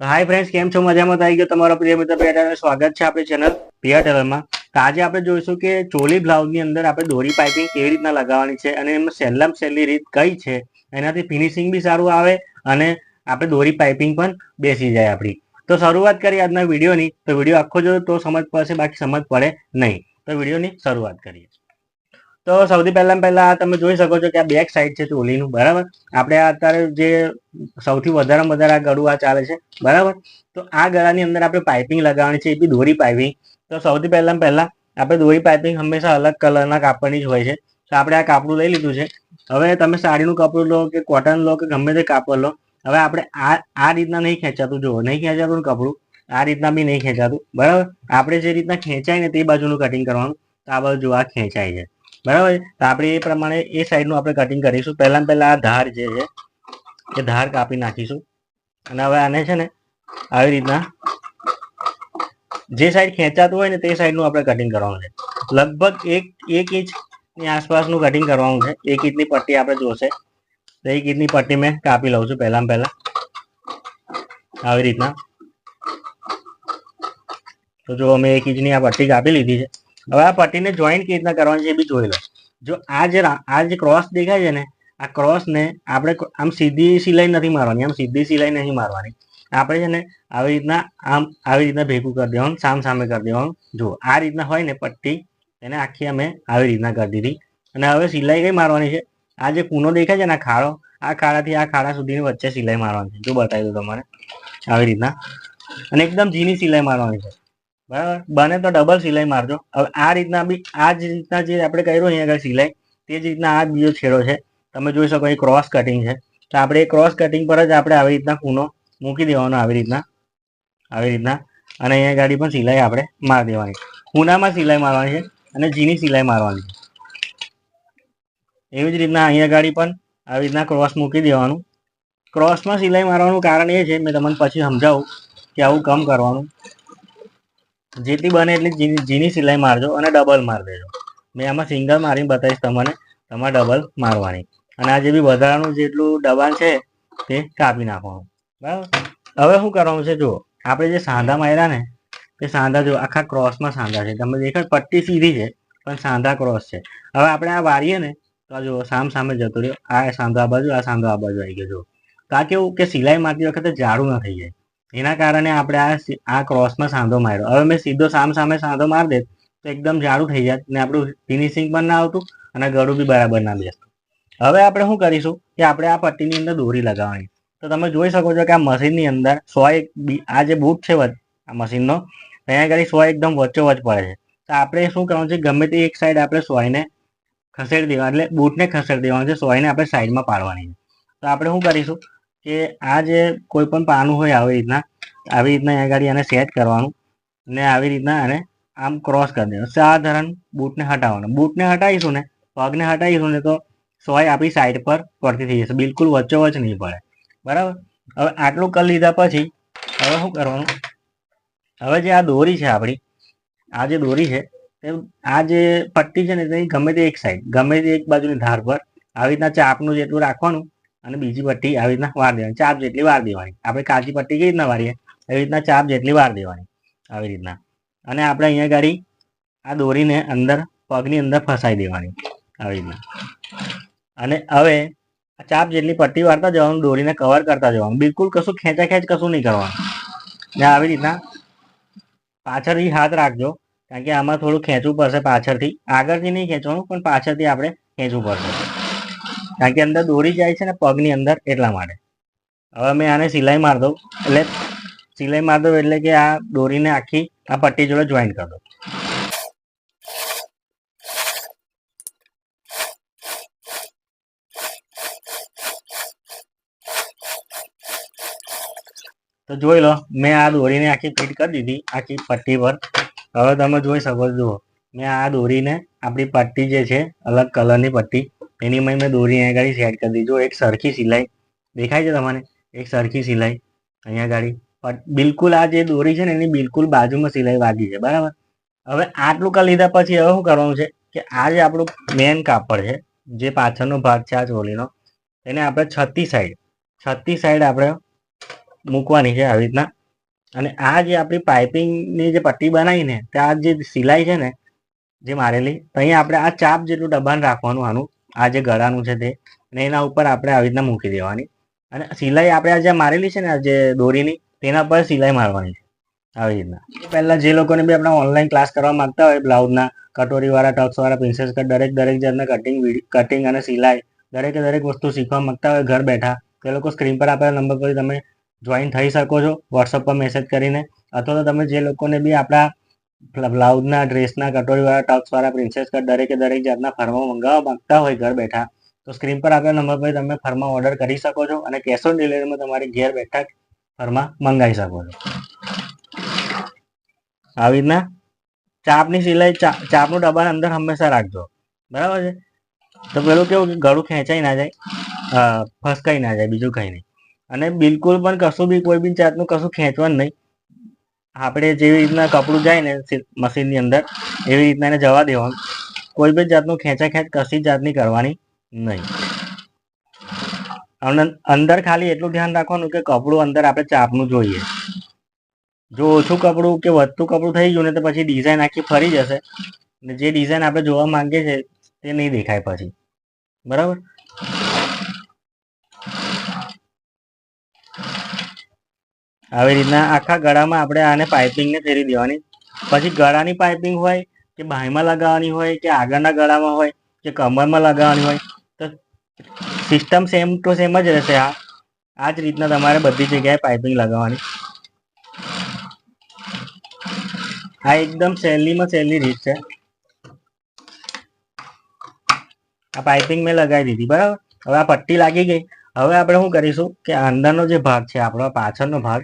Hi friends કેમ છો? મજામાં? આવી ગયો તમારો પ્રિય મિત્ર પ્રિયા સ્વાગત છે આપણી ચેનલ પ્રિયા તો આજે આપણે જોઈશું કે ચોલી બ્લાઉઝની અંદર આપણે દોરી પાઇપિંગ કેવી રીતના લગાવવાની છે અને એમાં સહેલામ સહેલી રીત કઈ છે? એનાથી ફિનિશિંગ બી સારું આવે અને આપણે દોરી પાઇપિંગ પણ બેસી જાય આપણી. તો શરૂઆત કરીએ આજના વિડીયોની. તો વીડિયો આખો જો તો સમજ પડશે, બાકી સમજ પડે નહીં. તો વિડીયોની શરૂઆત કરીએ. તો સૌથી પહેલા પહેલા તમે જોઈ શકો છો કે આ બેક સાઈડ છે ચોલીનું, બરાબર? આપણે અત્યારે જે સૌથી વધારેમાં વધારે આ ગળું આ ચાલે છે, બરાબર? તો આ ગળાની અંદર આપણે પાઇપિંગ લગાવવાની છે, એ બી દોરી પાઇપિંગ તો સૌથી પહેલા પહેલા આપણે દોરી પાઇપિંગ હંમેશા અલગ કલરના કાપડની જ હોય છે. તો આપણે આ કાપડું લઈ લીધું છે. હવે તમે સાડીનું કપડું લો કે કોટન લો કે ગમે તે કાપડ લો, હવે આપણે આ આ રીતના નહીં ખેંચાતું, જુઓ, નહીં ખેંચાતું કપડું, આ રીતના બી નહીં ખેંચાતું, બરાબર? આપણે જે રીતના ખેંચાય ને તે બાજુનું કટિંગ કરવાનું, તો આ બાજુ આ ખેંચાય છે. બરાબર? તો આપણે એ પ્રમાણે એ સાઈડનું આપણે કટિંગ કરીશું. પહેલાં પહેલાં આ ધાર જે છે, એ ધાર કાપી નાખીશું. અને હવે આને છે ને, આવી રીતના જે સાઈડ ખેંચાતું હોય ને તે સાઈડનું આપણે કટિંગ કરવાનું છે. લગભગ એક એક ઇંચની આસપાસનું કટિંગ કરવાનું છે. એક ઇંચની પટ્ટી આપણે જોશે. તો એક ઇંચની પટ્ટી મેં કાપી લઉં છું પહેલાં પહેલાં. આવી રીતના. તો જો અમે એક ઇંચની આ પટ્ટી કાપી લીધી છે. હવે આ પટ્ટીને જોઈન્ટ કેવી રીતના કરવાની છે એ બી જોઈ લો. જો આ જે આ જે ક્રોસ દેખાય છે ને, આ ક્રોસને આપણે આમ સીધી સિલાઈ નથી મારવાની, આમ સીધી સિલાઈ નહીં મારવાની. આપણે છે ને આવી રીતના આમ આવી રીતના ભેગું કરી દેવાનું સામ સામે કરી દેવાનું. જો આ રીતના હોય ને પટ્ટી એને આખી અમે આવી રીતના કરી દીધી. અને હવે સિલાઈ કઈ મારવાની છે? આ જે કૂનો દેખાય છે ને આ ખાડો, આ ખાડાથી આ ખાડા સુધીની વચ્ચે સિલાઈ મારવાની છે. જો બતાવી દઉં તમારે આવી રીતના. અને એકદમ ઝીણી સિલાઈ મારવાની છે. બરાબર? બને તો ડબલ સિલાઈ મારજો. હવે આ રીતના બી, આ જ રીતના જે આપણે કર્યું અહીંયા આગળ સિલાઈ, તે જ રીતના આ બીજો છેડો છે. તમે જોઈ શકો એ ક્રોસ કટિંગ છે. તો આપણે એ ક્રોસ કટિંગ પર જ આપણે આવી રીતના ખૂનો મૂકી દેવાનો આવી રીતના. આવી રીતના. અને અહીંયા ગાડી પણ સિલાઈ આપણે મારી દેવાની. ખૂનામાં સિલાઈ મારવાની છે અને ઝીની સિલાઈ મારવાની છે. એવી જ રીતના અહીંયા ગાડી પણ આવી રીતના ક્રોસ મૂકી દેવાનું. ક્રોસમાં સિલાઈ મારવાનું કારણ એ છે, મેં તમને પછી સમજાવું કે આવું કમ કરવાનું. જેટલી બને એટલી ઝીણી સિલાઈ મારજો અને ડબલ માર દેજો. મેં આમાં સિંગલ મારીને બતાવીશ તમને, તમારે ડબલ મારવાની. અને આ જે બી વધારાનું જેટલું દબાણ છે, તે કાપી નાખવાનું. બરાબર? હવે શું કરવાનું છે, જુઓ. આપણે જે સાંધા માર્યા ને તે સાંધા જો આખા ક્રોસમાં સાંધા છે. તમે દેખો પટ્ટી સીધી છે, પણ સાંધા ક્રોસ છે. હવે આપણે આ વારીએ ને, તો જો સામ સામે જતો રહ્યો. આ સાંધો આ બાજુ, આ સાંધો આ બાજુ આવી ગયો જો તો આ કેવું કે સિલાઈ મારતી વખતે જાડું ન થઈ જાય. એના કારણે આપણે આ આ ક્રોસમાં સાંધો માર્યો. હવે મેં સીધો સામ સામે સાંધો મારી દે તો એકદમ જાડું થઈ જાય ને આપણું ફિનિશિંગ પણ ના આવતું અને ગળું બી બરાબર ના બેસતું. હવે આપણે શું કરીશું કે આપણે આ પટ્ટીની અંદર દોરી લગાવવાની. તો તમે જોઈ શકો છો કે આ મશીનની અંદર સો એક આ જે બૂટ છે આ મશીનનો, અહીંયા આગળ સો એકદમ વચ્ચોવચ પડે છે. તો આપણે શું કરવાનું છે ગમે તે એક સાઈડ આપણે સોયને ખસેડી દેવા એટલે બૂટને ખસેડી દેવાનું છે, સોયને આપણે સાઈડમાં પાડવાની છે. તો આપણે શું કરીશું કે આ જે કોઈ પણ પાનું હોય આવી રીતના આવી રીતના અહીંયા આગળ એને સેટ કરવાનું ને આવી રીતના એને આમ ક્રોસ કરી દેવાનું. સાધારણ બૂટને હટાવવાનું. બૂટને હટાવીશું ને, પગને હટાવીશું ને તો સોય આપણી સાઈડ પર પડતી થઈ જશે. બિલકુલ વચ્ચોવચ નહીં પડે. બરાબર? હવે આટલું કરી લીધા પછી હવે શું કરવાનું? હવે જે આ દોરી છે આપણી, આ જે દોરી છે તે આ જે પટ્ટી છે ને તેની ગમે તે એક સાઈડ ગમે તે એક બાજુની ધાર પર આવી રીતના ચાપનું જેટલું રાખવાનું અને બીજી પટ્ટી આવી રીતના વાર દેવાની. ચાપ જેટલી વાર દેવાની. આપણે કાચી પટ્ટી કેવી રીતના વારીએ એવી રીતના ચાપ જેટલી વાર દેવાની. આવી રીતના. અને આપણે અહીંયા ગાડી આ દોરીને અંદર, પગની અંદર ફસાઈ દેવાની. આવી રીતના. અને હવે ચાપ જેટલી પટ્ટી વાળતા જવાનું, દોરીને કવર કરતા જવાનું. બિલકુલ કશું ખેંચા ખેંચ કશું નહીં કરવાનું. ને આવી રીતના પાછળથી હાથ રાખજો. કારણ કે આમાં થોડું ખેંચવું પડશે પાછળથી. આગળથી નહીં ખેંચવાનું, પણ પાછળથી આપણે ખેંચવું પડશે. કારણ કે અંદર દોરી જાય છે ને પગની અંદર એટલા માટે. હવે મેં આને સિલાઈ માર દઉં. એટલે સિલાઈ માર દઉં એટલે કે આ દોરીને આખી આ પટ્ટી જોડે જોઈન કરી દઉં. તો જોઈ લો, મેં આ દોરીને આખી ફિટ કરી દીધી, આખી પટ્ટી પર. હવે તમે જોઈ શકો જુઓ. મેં આ દોરીને આપણી પટ્ટી જે છે, અલગ કલરની પટ્ટી એની મેં મેં દોરી અહીંયા ગાડી સેટ કરી દીધી. જો, એક સરખી સિલાઈ દેખાય છે તમને? એક સરખી સિલાઈ અહીંયા ગાડી. બિલકુલ આ જે દોરી છે ને, એની બિલકુલ બાજુમાં સિલાઈ વાગી છે. બરાબર? હવે આટલું કરી લીધા પછી હવે શું કરવાનું છે કે આ જે આપણું મેન કાપડ છે, જે પાછળનો ભાગ છે આ ચોલીનો, એને આપણે છત્તી સાઈડ છત્તી સાઈડ આપણે મૂકવાની છે આવી રીતના. અને આ જે આપણી પાઇપિંગની જે પટ્ટી બનાવીને ત્યાં જે સિલાઈ છે ને, જે મારેલી, તો અહીંયા આપણે આ ચાપ જેટલું દબાણ રાખવાનું આનું આ જે ગળાનું છે તે, અને એના ઉપર આપણે આવી રીતના મૂકી દેવાની. અને સિલાઈ આપણે આ જે મારેલી છે ને જે દોરીની, તેના પર સિલાઈ મારવાની છે, આવી રીતના. પહેલા જે લોકોને બી આપણે ઓનલાઈન ક્લાસ કરવા માંગતા હોય બ્લાઉઝના કટોરીવાળા ટક્સવાળા પ્રિન્સેસ કટ દરેક દરેક જાતના કટિંગ કટિંગ અને સિલાઈ, દરેકે દરેક વસ્તુ શીખવા માંગતા હોય, ઘર બેઠા, તે લોકો સ્ક્રીન પર આપેલા નંબર પર તમે જોઈન થઈ શકો છો વોટ્સઅપ પર મેસેજ કરીને, અથવા તો તમે જે લોકોને બી આપણા બ્લાઉઝના, ડ્રેસના, કટોરીવાળા ટક્સવાળા પ્રિન્સેસ કટ દરેકે દરેક જાતના ફર્મો મંગાવવા માંગતા હોય ઘર બેઠા. તો સ્ક્રીન પર આપેલા નંબર પર તમે ફર્મા ઓર્ડર કરી શકો છો અને કેશ ઓન ડિલિવરીમાં તમારી ઘેર બેઠા ફર્મા મંગાવી શકો છો. આવી રીતના ચાપની સિલાઈ ચાપનું ડબ્બા અંદર હંમેશા રાખજો. બરાબર છે? તો પેલું કેવું કે ગળું ખેંચાઈ ના જાય ફસકાઈ ના જાય, બીજું કંઈ નહીં. અને બિલકુલ પણ કશું બી કોઈ બી જાતનું કશું ખેંચવાનું નહીં. આપણે જેવી રીતના કપડું જાય ને મશીનની અંદર, એવી રીતના એને જવા દેવાનું. કોઈ બી જાતનું ખેંચા ખેંચ કશી જાતની કરવાની નહીં. અને અંદર ખાલી એટલું ધ્યાન રાખવાનું કે કપડું અંદર આપણે ચાપનું જોઈએ. જો ઓછું કપડું કે વધતું કપડું થઈ ગયું ને તો પછી ડિઝાઇન આખી ફરી જશે. ને જે ડિઝાઇન આપણે જોવા માંગીએ છીએ તે નહીં દેખાય પછી. બરાબર? આવી રીતના આખા ગળામાં આપણે આને પાઇપિંગને ફેરી દેવાની. પછી ગળાની પાઇપિંગ હોય કે બાહીમાં લગાવવાની હોય કે આગળના ગળામાં હોય કે કમરમાં લગાવવાની હોય, તો સિસ્ટમ સેમ ટુ સેમ જ રહેશે આ. આ જ રીતના તમારે બધી જગ્યાએ પાઇપિંગ લગાવવાની. આ એકદમ સહેલીમાં સહેલી રીત છે. આ પાઇપિંગ મેં લગાવી દીધી, બરાબર? હવે આ પટ્ટી લાગી ગઈ. હવે આપણે શું કરીશું કે અંદરનો જે ભાગ છે, આપણો પાછળનો ભાગ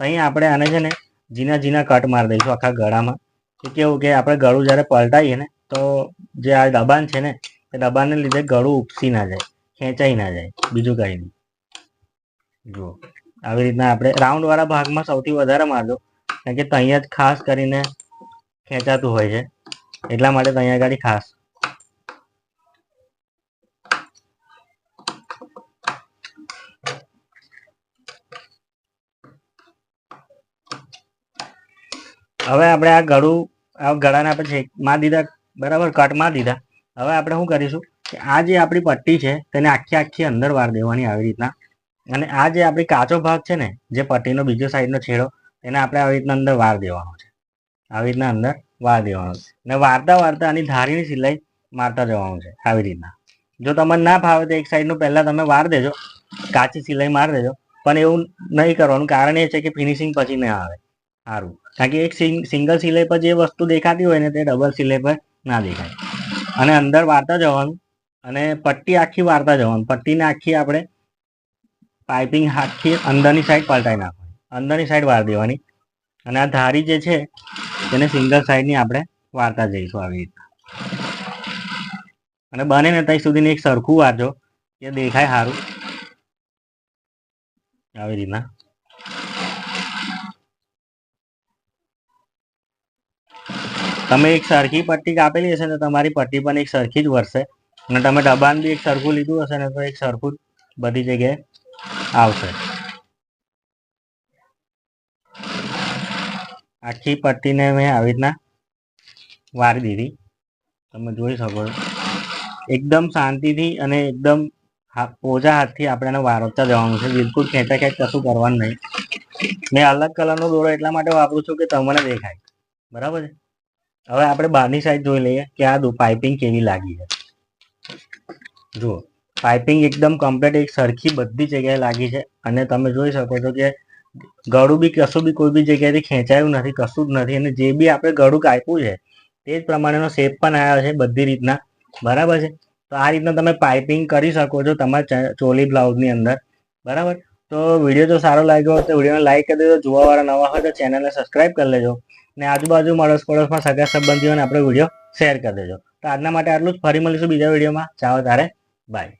અહીં આપણે આને છે ને જીના ઝીણા કટ મારી દઈશું આખા ગળામાં. કે કેવું કે આપણે ગળું જ્યારે પલટાઈએ ને, તો જે આ દબાણ છે ને, એ દબાણને લીધે ગળું ઉપસી ના જાય, ખેંચાઈ ના જાય, બીજું કંઈ નહીં. જુઓ, આવી રીતના આપણે રાઉન્ડવાળા ભાગમાં સૌથી વધારે મારજો, કારણ કે ત્યાં જ ખાસ કરીને ખેંચાતું હોય છે, એટલા માટે ત્યાં આગળ ખાસ હવે આપણે આ ગળું, આ ગળાને આપણે છે માં દીધા, બરાબર? કટ માર દીધા. હવે આપણે શું કરીશું કે આ જે આપણી પટ્ટી છે, તેને આખી આખી અંદર વાર દેવાની આવી રીતના. અને આ જે આપણી કાચો ભાગ છે ને, જે પટ્ટીનો બીજો સાઈડનો છેડો એને આપણે આવી રીતના અંદર વાર દેવાનો છે. આવી રીતના અંદર વાર દેવાનો છે. ને વારતા વારતા આની ધારીની સિલાઈ મારતા જવાનું છે, આવી રીતના. જો તમને ના ફાવે તો એક સાઈડનું પહેલાં તમે વાર દેજો, કાચી સિલાઈ મારી દેજો. પણ એવું નહીં કરવાનું. કારણ એ છે કે ફિનિશિંગ પછી ના આવે. સારું. કારણ કે એક સિંગલ સિલાઈ પર જે વસ્તુ દેખાતી હોય ને તે ડબલ સિલાઈ પર ના દેખાય. અને અંદર વારતા જવાનું અને પટ્ટી આખી વારતા જવાનું. પટ્ટીને આખી આપણે પાઇપિંગ આખી અંદરની સાઈડ પલટાઈ નાખવાની. અંદરની સાઈડ વાર દેવાની. અને આ ધારી જે છે, તેને સિંગલ સાઈડની આપણે વારતા જઈશું આવી રીતના અને બને ને ત્યાં સુધીને એક સરખું વાંચો એ દેખાય સારું. આવી રીતના. તમે એક સરખી પટ્ટી કાપેલી હશે ને તમારી પટ્ટી પણ એક સરખી જ વરસે અને તમે દબાણ બી એક સરખું લીધું હશે ને તો એક સરખું બધી જગ્યાએ આવશે. આખી પટ્ટીને મેં આવી રીતના વારી દીધી. તમે જોઈ શકો છો. એકદમ શાંતિથી અને એકદમ પોજા હાથથી આપણે એને વારવતા જવાનું છે. બિલકુલ ખેંચા ખેંચ કશું કરવાનું નહીં. મેં અલગ કલરનો દોરો એટલા માટે વાપરું છું કે તમને દેખાય. બરાબર છે? હવે આપણે બહારની સાઈડ જોઈ લઈએ કે આ પાઇપિંગ કેવી લાગી છે. જુઓ પાઇપિંગ એકદમ કમ્પ્લીટ એક સરખી બધી જગ્યાએ લાગી છે. અને તમે જોઈ શકો છો કે ગળું બી, કશું બી કોઈ બી જગ્યાએથી ખેંચાયું નથી, કશું જ નથી. અને જે બી આપણે ગળું કાપ્યું છે, તે જ પ્રમાણેનો શેપ પણ આવ્યો છે બધી રીતના. બરાબર છે? તો આ રીતના તમે પાઇપિંગ કરી શકો છો તમારા ચોલી બ્લાઉઝની અંદર. બરાબર? તો વીડિયો જો સારો લાગ્યો હોય તો વિડીયોને લાઈક કરી દેજો. જોવાવાળા નવા હોય તો ચેનલને સબસ્ક્રાઇબ કરી લેજો. ને આજુબાજુ મળોશ પડોશમાં સગા સંબંધીઓને આપણે વીડિયો શેર કરી દેજો. તો આજના માટે આટલું જ. ફરી મળીશું બીજા વિડીયોમાં ચાલો તારે. બાય